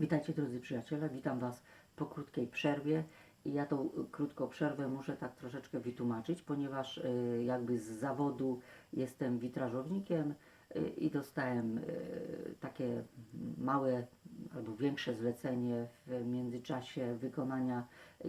Witajcie drodzy przyjaciele, witam Was po krótkiej przerwie. I ja tą krótką przerwę muszę tak troszeczkę wytłumaczyć, ponieważ y, jakby z zawodu jestem witrażownikiem y, i dostałem y, takie małe albo większe zlecenie w międzyczasie wykonania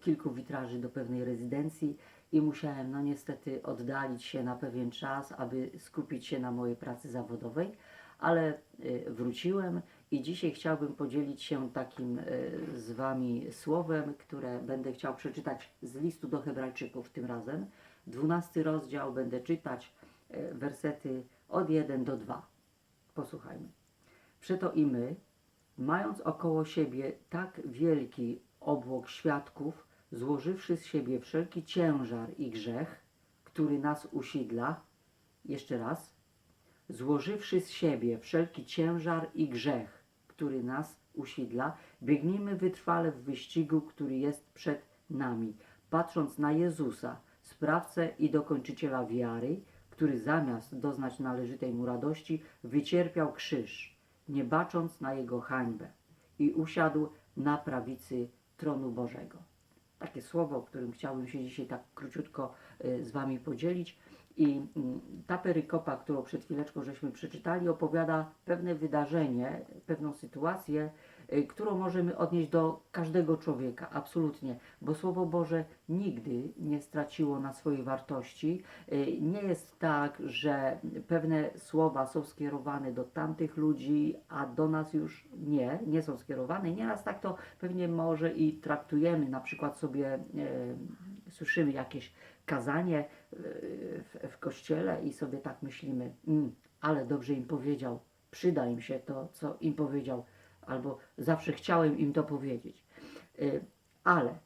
kilku witraży do pewnej rezydencji. I musiałem no niestety oddalić się na pewien czas, aby skupić się na mojej pracy zawodowej, ale wróciłem i dzisiaj chciałbym podzielić się takim y, z Wami słowem, które będę chciał przeczytać z listu do Hebrajczyków tym razem. 12 rozdział będę czytać y, wersety od 1 do 2. Posłuchajmy. Przeto i my, mając około siebie tak wielki obłok świadków, złożywszy z siebie wszelki ciężar i grzech, który nas usidla, jeszcze raz, złożywszy z siebie wszelki ciężar i grzech, który nas usidla, biegnijmy wytrwale w wyścigu, który jest przed nami, patrząc na Jezusa, sprawcę i dokończyciela wiary, który zamiast doznać należytej mu radości, wycierpiał krzyż, nie bacząc na jego hańbę i usiadł na prawicy tronu Bożego. Takie słowo, którym chciałbym się dzisiaj tak króciutko y, z Wami podzielić. I mm, ta perykopa, którą przed chwileczką żeśmy przeczytali, opowiada pewne wydarzenie, pewną sytuację, y, którą możemy odnieść do każdego człowieka, absolutnie, bo Słowo Boże nigdy nie straciło na swojej wartości. Y, Nie jest tak, że pewne słowa są skierowane do tamtych ludzi, a do nas już nie, nie są skierowane. Nieraz tak to pewnie może i traktujemy, na przykład sobie e, słyszymy jakieś kazanie e, w, w kościele i sobie tak myślimy, mm, ale dobrze im powiedział, przyda im się to, co im powiedział, albo zawsze chciałem im to powiedzieć. E, Ale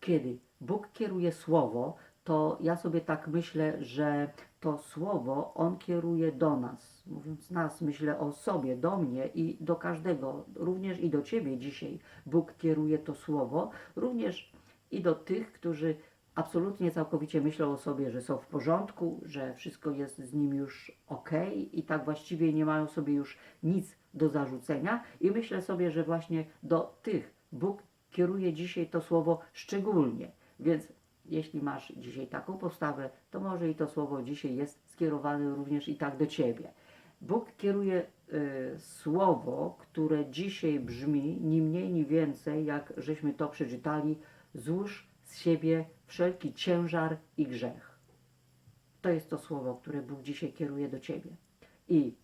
kiedy Bóg kieruje słowo, to ja sobie tak myślę, że to słowo On kieruje do nas. Mówiąc nas, myślę o sobie, do mnie i do każdego, również i do Ciebie dzisiaj. Bóg kieruje to słowo, również i do tych, którzy absolutnie całkowicie myślą o sobie, że są w porządku, że wszystko jest z nim już ok i tak właściwie nie mają sobie już nic do zarzucenia. I myślę sobie, że właśnie do tych Bóg kieruje dzisiaj to słowo szczególnie. Więc jeśli masz dzisiaj taką postawę, to może i to słowo dzisiaj jest skierowane również i tak do ciebie. Bóg kieruje y, słowo, które dzisiaj brzmi ni mniej, ni więcej, jak żeśmy to przeczytali, złóż z siebie wszelki ciężar i grzech. To jest to słowo, które Bóg dzisiaj kieruje do ciebie. I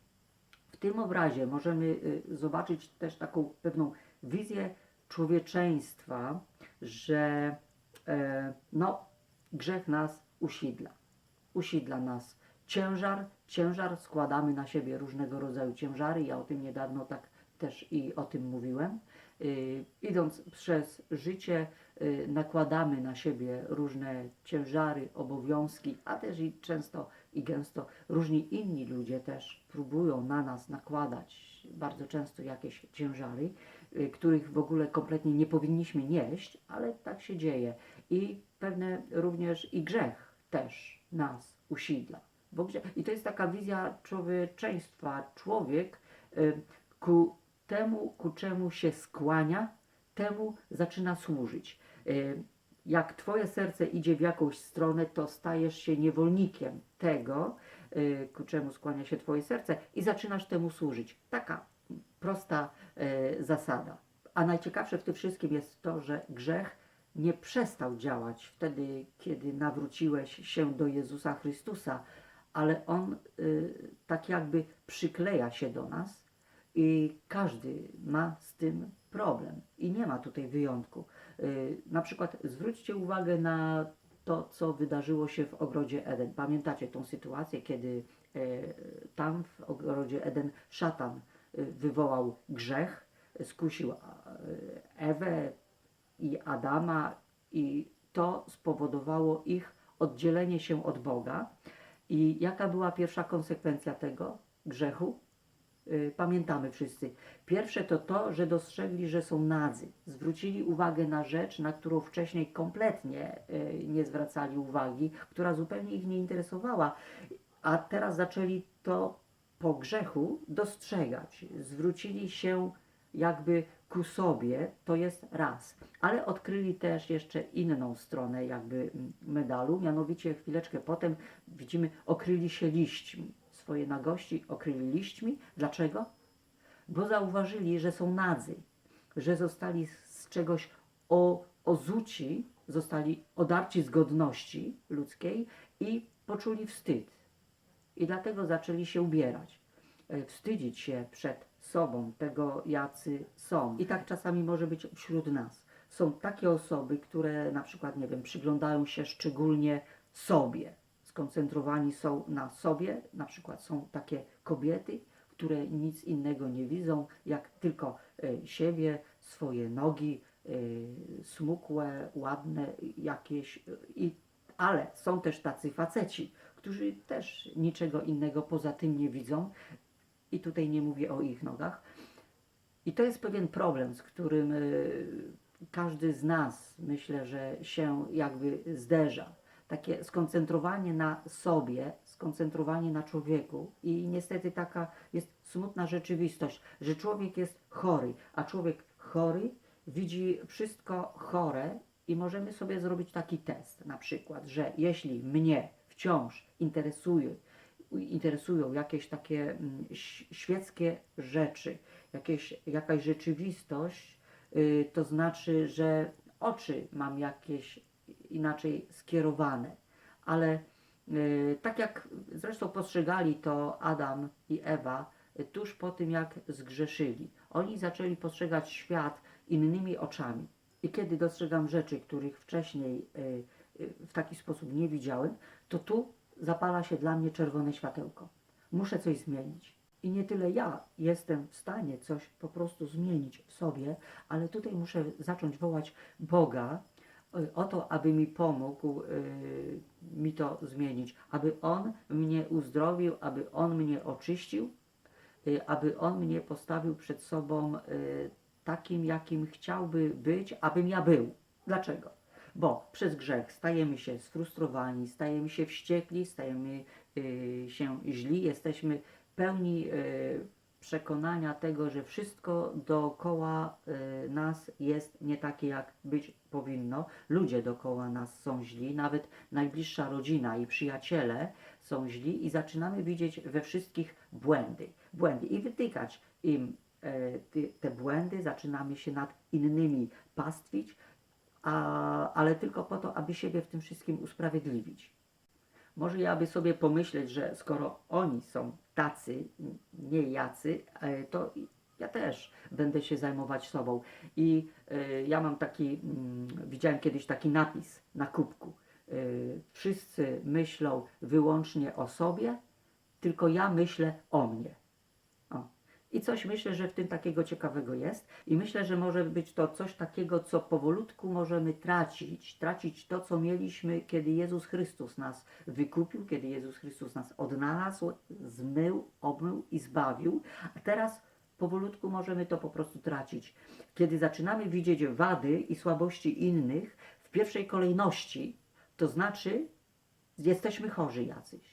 w tym obrazie możemy y, zobaczyć też taką pewną wizję człowieczeństwa, że e, no, grzech nas usidla. Usidla nas ciężar, ciężar, składamy na siebie różnego rodzaju ciężary. Ja o tym niedawno tak też i o tym mówiłem. Y, idąc przez życie, nakładamy na siebie różne ciężary, obowiązki, a też i często i gęsto różni inni ludzie też próbują na nas nakładać bardzo często jakieś ciężary, y, których w ogóle kompletnie nie powinniśmy nieść, ale tak się dzieje. I pewne również i grzech też nas usidla. Bo I to jest taka wizja człowieczeństwa. Człowiek y, ku temu, ku czemu się skłania, temu zaczyna służyć. Y, Jak Twoje serce idzie w jakąś stronę, to stajesz się niewolnikiem tego, y, ku czemu skłania się Twoje serce i zaczynasz temu służyć. Taka prosta y, zasada. A najciekawsze w tym wszystkim jest to, że grzech nie przestał działać wtedy, kiedy nawróciłeś się do Jezusa Chrystusa, ale on tak jakby przykleja się do nas i każdy ma z tym problem. I nie ma tutaj wyjątku. Y, Na przykład zwróćcie uwagę na to, co wydarzyło się w ogrodzie Eden. Pamiętacie tą sytuację, kiedy e, tam w ogrodzie Eden szatan y, wywołał grzech, skusił e, Ewę i Adama, i to spowodowało ich oddzielenie się od Boga. I jaka była pierwsza konsekwencja tego grzechu? Y, Pamiętamy wszyscy. Pierwsze to to, że dostrzegli, że są nadzy. Zwrócili uwagę na rzecz, na którą wcześniej kompletnie y, nie zwracali uwagi, która zupełnie ich nie interesowała, a teraz zaczęli to po grzechu dostrzegać. Zwrócili się jakby ku sobie, to jest raz. Ale odkryli też jeszcze inną stronę jakby mm, medalu, mianowicie chwileczkę potem widzimy, okryli się liśćmi. Swoje nagości okryli liśćmi. Dlaczego? Bo zauważyli, że są nadzy, że zostali z czegoś o, ozuci, zostali odarci z godności ludzkiej i poczuli wstyd. I dlatego zaczęli się ubierać, e, wstydzić się przed sobą, tego jacy są. I tak czasami może być wśród nas. Są takie osoby, które na przykład, nie wiem, przyglądają się szczególnie sobie, skoncentrowani są na sobie, na przykład są takie kobiety, które nic innego nie widzą, jak tylko e, siebie, swoje nogi, e, smukłe, ładne jakieś, e, i, ale są też tacy faceci, którzy też niczego innego poza tym nie widzą, i tutaj nie mówię o ich nogach. I to jest pewien problem, z którym każdy z nas myślę, że się jakby zderza. Takie skoncentrowanie na sobie, skoncentrowanie na człowieku. I niestety taka jest smutna rzeczywistość, że człowiek jest chory, a człowiek chory widzi wszystko chore i możemy sobie zrobić taki test, na przykład, że jeśli mnie wciąż interesuje interesują jakieś takie mm, świeckie rzeczy, jakieś, jakaś rzeczywistość, y, to znaczy, że oczy mam jakieś inaczej skierowane. Ale y, tak jak zresztą postrzegali to Adam i Ewa y, tuż po tym, jak zgrzeszyli, oni zaczęli postrzegać świat innymi oczami. I kiedy dostrzegam rzeczy, których wcześniej y, w taki sposób nie widziałem, to tu zapala się dla mnie czerwone światełko. Muszę coś zmienić. I nie tyle ja jestem w stanie coś po prostu zmienić w sobie, ale tutaj muszę zacząć wołać Boga o to, aby mi pomógł y, mi to zmienić, aby On mnie uzdrowił, aby On mnie oczyścił, y, aby On mnie postawił przed sobą y, takim, jakim chciałby być, abym ja był. Dlaczego? Bo przez grzech stajemy się sfrustrowani, stajemy się wściekli, stajemy y, się źli, jesteśmy pełni y, przekonania tego, że wszystko dookoła y, nas jest nie takie, jak być powinno. Ludzie dookoła nas są źli, nawet najbliższa rodzina i przyjaciele są źli i zaczynamy widzieć we wszystkich błędy. Błędy i wytykać im e, te błędy, zaczynamy się nad innymi pastwić, a, ale tylko po to, aby siebie w tym wszystkim usprawiedliwić. Może ja by sobie pomyśleć, że skoro oni są tacy, nie jacy, e, to ja też będę się zajmować sobą. I e, ja mam taki, mm, widziałem kiedyś taki napis na kubku. E, Wszyscy myślą wyłącznie o sobie, tylko ja myślę o mnie. I coś myślę, że w tym takiego ciekawego jest. I myślę, że może być to coś takiego, co powolutku możemy tracić. Tracić to, co mieliśmy, kiedy Jezus Chrystus nas wykupił, kiedy Jezus Chrystus nas odnalazł, zmył, obmył i zbawił. A teraz powolutku możemy to po prostu tracić. Kiedy zaczynamy widzieć wady i słabości innych w pierwszej kolejności, to znaczy jesteśmy chorzy jacyś.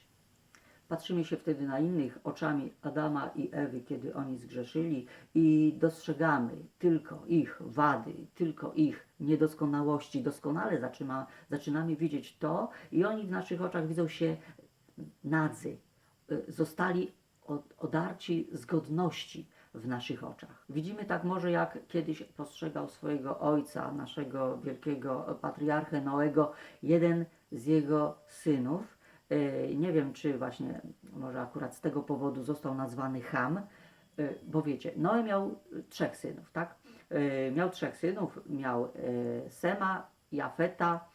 Patrzymy się wtedy na innych oczami Adama i Ewy, kiedy oni zgrzeszyli, i dostrzegamy tylko ich wady, tylko ich niedoskonałości. Doskonale zaczyna, zaczynamy widzieć to, i oni w naszych oczach widzą się nadzy. Zostali od- odarci z godności w naszych oczach. Widzimy tak może jak kiedyś postrzegał swojego ojca, naszego wielkiego patriarchę Noego, jeden z jego synów. Y, Nie wiem, czy właśnie może akurat z tego powodu został nazwany Ham, y, bo wiecie, Noe miał trzech synów, tak? Y, Miał trzech synów, miał Sema, Jafeta,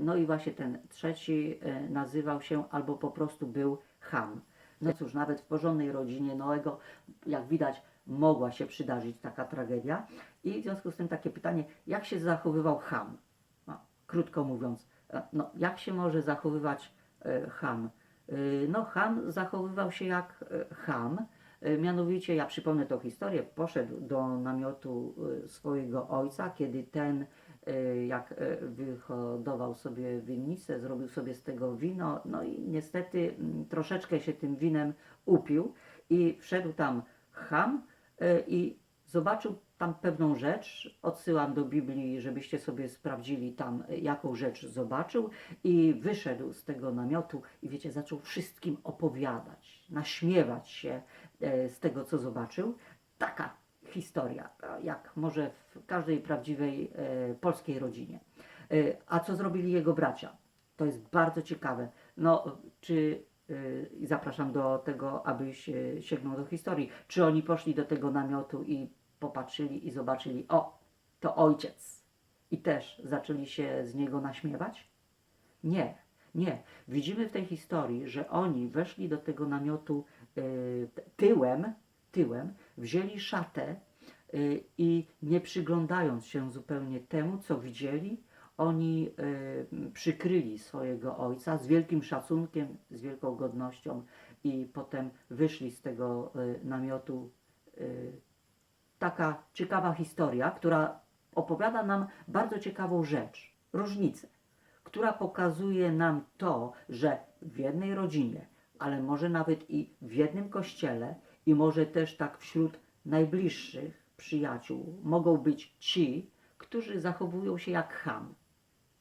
no i właśnie ten trzeci nazywał się albo po prostu był Ham. No cóż, nawet w porządnej rodzinie Noego, jak widać, mogła się przydarzyć taka tragedia. I w związku z tym takie pytanie, jak się zachowywał Ham? No, krótko mówiąc, e, no, jak się może zachowywać e, Ham? E, No, Ham zachowywał się jak e, Ham. E, Mianowicie, ja przypomnę tą historię, poszedł do namiotu e, swojego ojca, kiedy ten, e, jak e, wyhodował sobie winnicę, zrobił sobie z tego wino, no i niestety mm, troszeczkę się tym winem upił i wszedł tam Ham e, i zobaczył tam pewną rzecz. Odsyłam do Biblii, żebyście sobie sprawdzili tam, y, jaką rzecz zobaczył. I wyszedł z tego namiotu i wiecie, zaczął wszystkim opowiadać, naśmiewać się e, z tego, co zobaczył. Taka historia, e, jak może w każdej prawdziwej e, polskiej rodzinie. A co zrobili jego bracia? To jest bardzo ciekawe. No, czy zapraszam do tego, abyś sięgnął do historii. Czy oni poszli do tego namiotu i popatrzyli i zobaczyli, o, to ojciec. I też zaczęli się z niego naśmiewać? Nie, nie. Widzimy w tej historii, że oni weszli do tego namiotu y, tyłem, tyłem, wzięli szatę y, i nie przyglądając się zupełnie temu, co widzieli, oni y, przykryli swojego ojca z wielkim szacunkiem, z wielką godnością i potem wyszli z tego namiotu. Taka ciekawa historia, która opowiada nam bardzo ciekawą rzecz, różnicę, która pokazuje nam to, że w jednej rodzinie, ale może nawet i w jednym kościele, i może też tak wśród najbliższych przyjaciół, mogą być ci, którzy zachowują się jak ham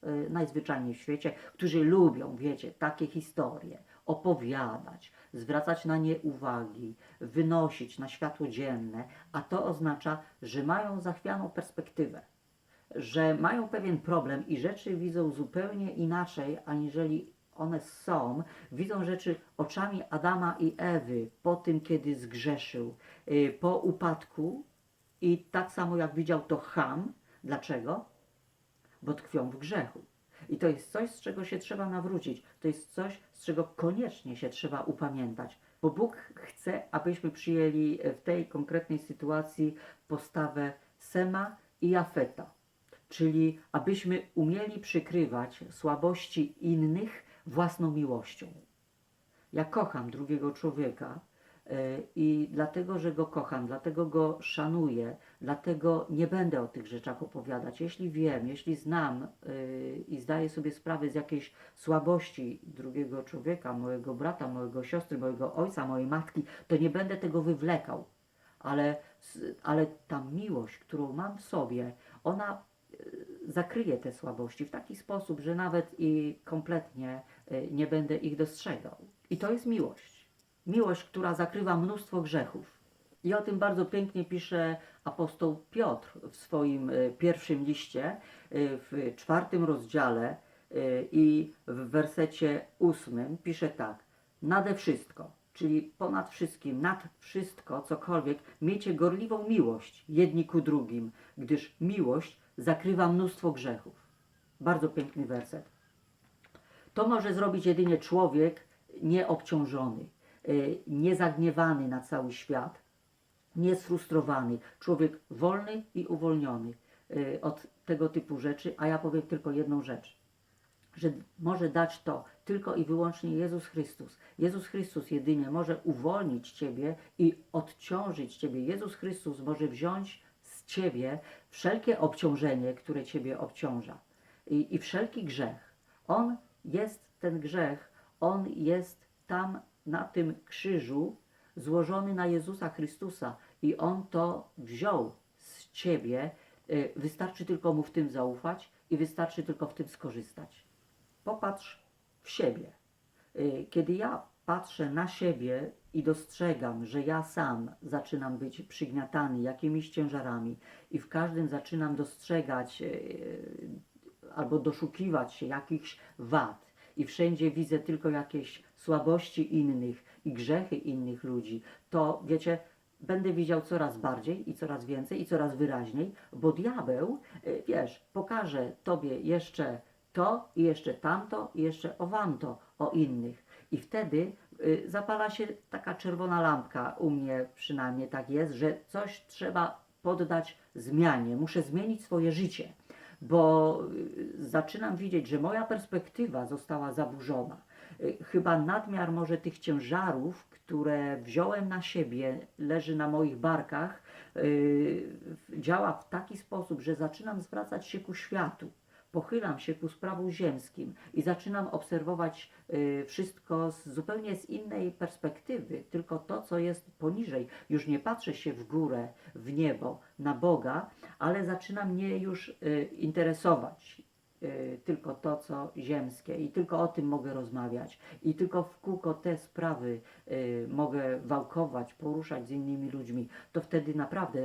y, najzwyczajniej w świecie, którzy lubią, wiecie, takie historie, opowiadać, zwracać na nie uwagi, wynosić na światło dzienne, a to oznacza, że mają zachwianą perspektywę, że mają pewien problem i rzeczy widzą zupełnie inaczej, aniżeli one są. Widzą rzeczy oczami Adama i Ewy po tym, kiedy zgrzeszył, y, po upadku i tak samo jak widział to Ham. Dlaczego? bo tkwią w grzechu. I to jest coś, z czego się trzeba nawrócić. To jest coś, z czego koniecznie się trzeba upamiętać. Bo Bóg chce, abyśmy przyjęli w tej konkretnej sytuacji postawę Sema i Jafeta. Czyli abyśmy umieli przykrywać słabości innych własną miłością. Ja kocham drugiego człowieka e, i dlatego, że go kocham, dlatego go szanuję, dlatego nie będę o tych rzeczach opowiadać. Jeśli wiem, jeśli znam e, i zdaję sobie sprawę z jakiejś słabości drugiego człowieka, mojego brata, mojego siostry, mojego ojca, mojej matki, to nie będę tego wywlekał. Ale, ale ta miłość, którą mam w sobie, ona e, zakryje te słabości w taki sposób, że nawet i kompletnie e, nie będę ich dostrzegał. I to jest miłość. Miłość, która zakrywa mnóstwo grzechów. I o tym bardzo pięknie pisze apostoł Piotr w swoim e, pierwszym liście, e, w czwartym rozdziale e, i w wersecie ósmym pisze tak. Nade wszystko, czyli ponad wszystkim, nad wszystko, cokolwiek, miejcie gorliwą miłość jedni ku drugim, gdyż miłość zakrywa mnóstwo grzechów. Bardzo piękny werset. To może zrobić jedynie człowiek nieobciążony, niezagniewany na cały świat, niesfrustrowany, człowiek wolny i uwolniony y, od tego typu rzeczy, a ja powiem tylko jedną rzecz, że może dać to tylko i wyłącznie Jezus Chrystus. Jezus Chrystus jedynie może uwolnić Ciebie i odciążyć Ciebie. Jezus Chrystus może wziąć z Ciebie wszelkie obciążenie, które Ciebie obciąża i, i wszelki grzech. On jest ten grzech, on jest tam na tym krzyżu złożony na Jezusa Chrystusa i on to wziął z ciebie. Y, Wystarczy tylko mu w tym zaufać i wystarczy tylko w tym skorzystać. Popatrz w siebie. Y, Kiedy ja patrzę na siebie i dostrzegam, że ja sam zaczynam być przygniatany jakimiś ciężarami i w każdym zaczynam dostrzegać y, albo doszukiwać się jakichś wad i wszędzie widzę tylko jakieś słabości innych i grzechy innych ludzi, to wiecie, będę widział coraz bardziej i coraz więcej i coraz wyraźniej, bo diabeł, y, wiesz, pokaże tobie jeszcze to i jeszcze tamto i jeszcze owamto o innych. I wtedy y, zapala się taka czerwona lampka, u mnie przynajmniej tak jest, że coś trzeba poddać zmianie. Muszę zmienić swoje życie, bo y, zaczynam widzieć, że moja perspektywa została zaburzona. Y, Chyba nadmiar może tych ciężarów, które wziąłem na siebie, leży na moich barkach, y, działa w taki sposób, że zaczynam zwracać się ku światu pochylam się ku sprawom ziemskim i zaczynam obserwować y, wszystko z, zupełnie z innej perspektywy, tylko to, co jest poniżej. Już nie patrzę się w górę, w niebo, na Boga, ale zaczyna mnie już interesować tylko to, co ziemskie i tylko o tym mogę rozmawiać i tylko w kółko te sprawy y, mogę wałkować, poruszać z innymi ludźmi, to wtedy naprawdę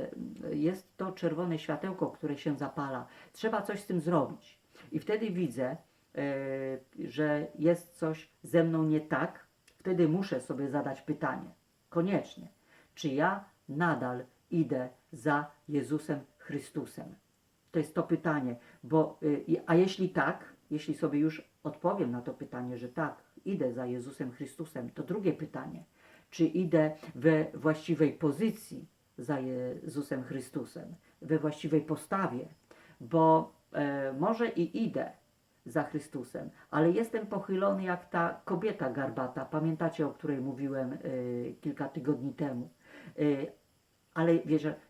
y, jest to czerwone światełko, które się zapala. Trzeba coś z tym zrobić. I wtedy widzę, y, że jest coś ze mną nie tak. Wtedy muszę sobie zadać pytanie, koniecznie, czy ja nadal idę za Jezusem Chrystusem? To jest to pytanie, bo y, a jeśli tak, jeśli sobie już odpowiem na to pytanie, że tak, idę za Jezusem Chrystusem, to drugie pytanie, czy idę we właściwej pozycji za Jezusem Chrystusem, we właściwej postawie, bo e, może i idę za Chrystusem, ale jestem pochylony jak ta kobieta garbata, pamiętacie, o której mówiłem y, kilka tygodni temu. Y, ale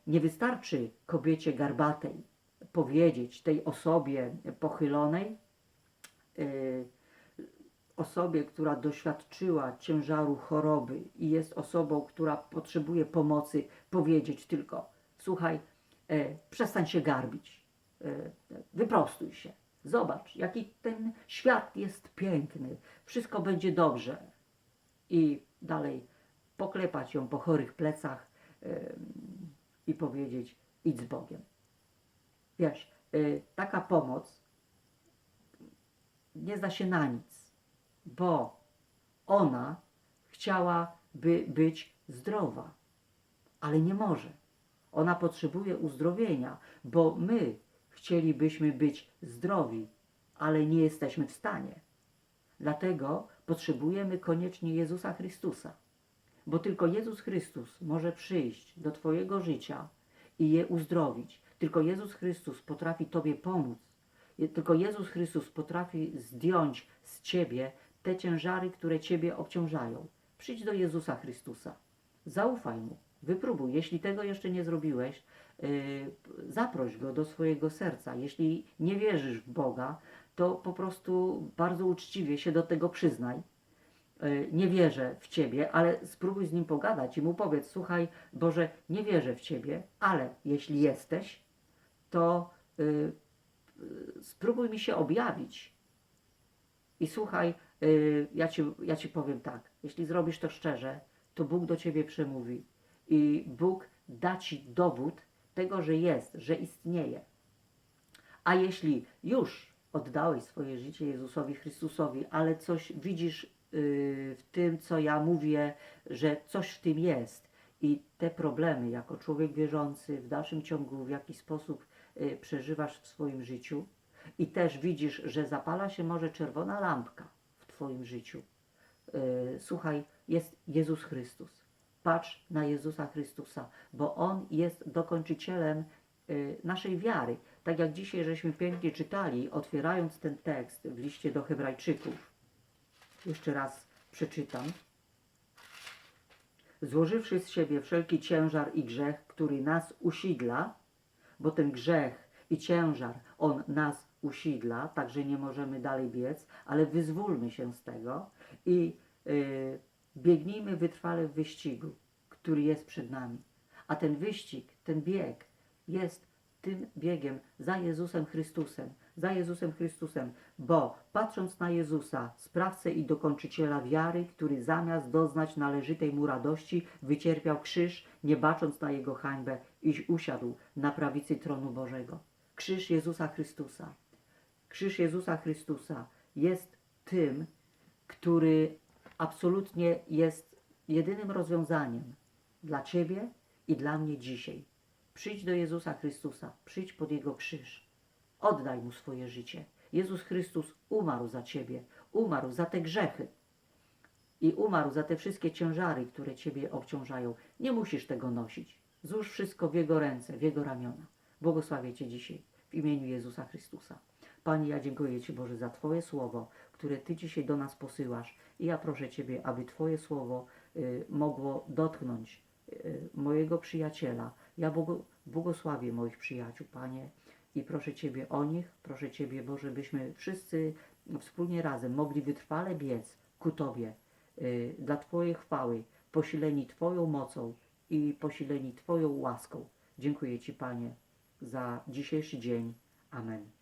nie wystarczy kobiecie garbatej powiedzieć tej osobie pochylonej, y, osobie, która doświadczyła ciężaru choroby i jest osobą, która potrzebuje pomocy, powiedzieć tylko: Słuchaj, e, przestań się garbić, e, wyprostuj się. Zobacz, jaki ten świat jest piękny, wszystko będzie dobrze. I dalej poklepać ją po chorych plecach em, i powiedzieć: idź z Bogiem. Wiesz, y, taka pomoc nie zda się na nic, bo ona chciałaby być zdrowa, ale nie może. Ona potrzebuje uzdrowienia, bo my chcielibyśmy być zdrowi, ale nie jesteśmy w stanie. Dlatego potrzebujemy koniecznie Jezusa Chrystusa, bo tylko Jezus Chrystus może przyjść do Twojego życia i je uzdrowić. Tylko Jezus Chrystus potrafi Tobie pomóc. Tylko Jezus Chrystus potrafi zdjąć z Ciebie te ciężary, które Ciebie obciążają. Przyjdź do Jezusa Chrystusa. Zaufaj Mu. Wypróbuj. Jeśli tego jeszcze nie zrobiłeś, yy, zaproś Go do swojego serca. Jeśli nie wierzysz w Boga, to po prostu bardzo uczciwie się do tego przyznaj. Yy, Nie wierzę w Ciebie, ale spróbuj z Nim pogadać i Mu powiedz, słuchaj Boże, nie wierzę w Ciebie, ale jeśli jesteś, to y, y, spróbuj mi się objawić. I słuchaj, y, ja, ci, ja ci powiem tak, jeśli zrobisz to szczerze, to Bóg do ciebie przemówi i Bóg da ci dowód tego, że jest, że istnieje. A jeśli już oddałeś swoje życie Jezusowi Chrystusowi, ale coś widzisz y, w tym, co ja mówię, że coś w tym jest i te problemy jako człowiek wierzący w dalszym ciągu w jakiś sposób przeżywasz w swoim życiu i też widzisz, że zapala się może czerwona lampka w Twoim życiu. Y, Słuchaj, jest Jezus Chrystus. Patrz na Jezusa Chrystusa, bo On jest dokończycielem y, naszej wiary. Tak jak dzisiaj żeśmy pięknie czytali, otwierając ten tekst w liście do Hebrajczyków. Jeszcze raz przeczytam. Złożywszy z siebie wszelki ciężar i grzech, który nas usidla, bo ten grzech i ciężar, on nas usidla, także nie możemy dalej biec, ale wyzwólmy się z tego i y, biegnijmy wytrwale w wyścigu, który jest przed nami. A ten wyścig, ten bieg jest tym biegiem za Jezusem Chrystusem, za Jezusem Chrystusem, bo patrząc na Jezusa, sprawcę i dokończyciela wiary, który zamiast doznać należytej mu radości, wycierpiał krzyż, nie bacząc na jego hańbę, iż usiadł na prawicy tronu Bożego. Krzyż Jezusa Chrystusa. Krzyż Jezusa Chrystusa jest tym, który absolutnie jest jedynym rozwiązaniem dla Ciebie i dla mnie dzisiaj. Przyjdź do Jezusa Chrystusa, przyjdź pod Jego krzyż, oddaj Mu swoje życie. Jezus Chrystus umarł za Ciebie, umarł za te grzechy i umarł za te wszystkie ciężary, które Ciebie obciążają. Nie musisz tego nosić. Złóż wszystko w Jego ręce, w Jego ramiona. Błogosławię Cię dzisiaj w imieniu Jezusa Chrystusa. Panie, ja dziękuję Ci Boże za Twoje słowo, które Ty dzisiaj do nas posyłasz i ja proszę Ciebie, aby Twoje słowo y, mogło dotknąć y, mojego przyjaciela. Ja błogo, błogosławię moich przyjaciół, Panie, i proszę Ciebie o nich, proszę Ciebie, Boże, byśmy wszyscy wspólnie razem mogli wytrwale biec ku Tobie y, dla Twojej chwały, posileni Twoją mocą i posileni Twoją łaską. Dziękuję Ci, Panie, za dzisiejszy dzień. Amen.